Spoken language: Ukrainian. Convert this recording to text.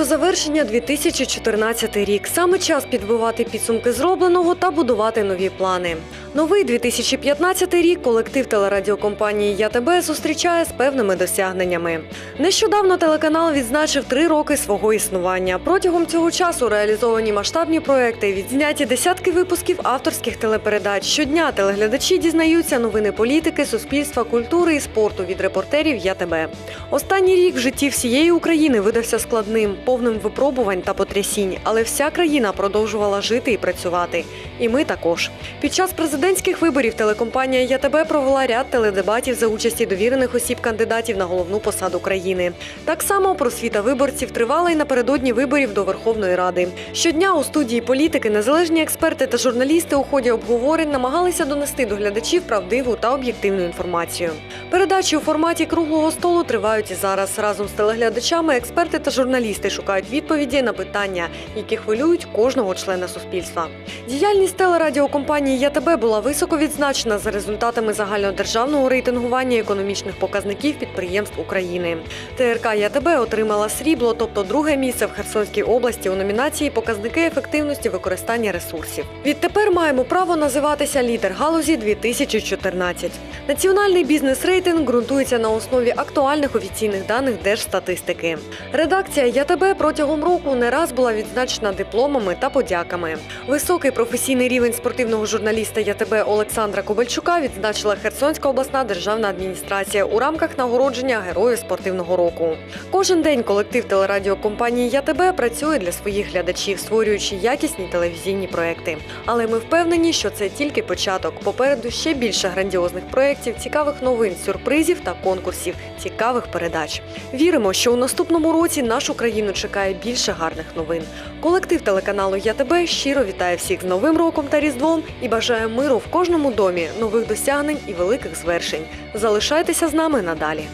до завершення 2014 рік. Саме час підбивати підсумки зробленого та будувати нові плани. Новий 2015 рік колектив телерадіокомпанії ЯТБ зустрічає з певними досягненнями. Нещодавно телеканал відзначив три роки свого існування. Протягом цього часу реалізовані масштабні проекти, відзняті десятки випусків авторських телепередач. Щодня телеглядачі дізнаються новини політики, суспільства, культури і спорту від репортерів ЯТБ. Останній рік в житті всієї України видався складним, повним випробувань та потрясінь, але вся країна продовжувала жити і працювати. І ми також. Під час президентських виборів телекомпанія ЯТБ провела ряд теледебатів за участі довірених осіб кандидатів на головну посаду країни. Так само просвіта виборців тривала й напередодні виборів до Верховної Ради. Щодня у студії політики незалежні експерти та журналісти у ході обговорень намагалися донести до глядачів правдиву та об'єктивну інформацію. Передачі у форматі круглого столу тривають і зараз. Разом з телеглядачами експерти та журналісти шукають відповіді на питання, які хвилюють кожного члена суспільства. Діяльність телерадіокомпанії ЯТБ була високо відзначена за результатами загальнодержавного рейтингування економічних показників підприємств України. ТРК ЯТБ отримала срібло, тобто друге місце в Херсонській області у номінації Показники ефективності використання ресурсів. Відтепер маємо право називатися лідер галузі 2014. Національний бізнес-рейтинг ґрунтується на основі актуальних офіційних даних Держстатистики. Редакція ЯТБ протягом року не раз була відзначена дипломами та подяками. Високий професійний рівень спортивного журналіста ЯТБ Олександра Кобальчука відзначила Херсонська обласна державна адміністрація у рамках нагородження Героїв спортивного року. Кожен день колектив телерадіокомпанії ЯТБ працює для своїх глядачів, створюючи якісні телевізійні проекти. Але ми впевнені, що це тільки початок. Попереду ще більше грандіозних проєктів, цікавих новин, сюрпризів та конкурсів, цікавих передач. Віримо, що у наступному році нашу країну чекає більше гарних новин. Колектив телеканалу ЯТБ щиро вітає всіх з Новим роком та Різдвом і бажає миру в кожному домі, нових досягнень і великих звершень. Залишайтеся з нами надалі.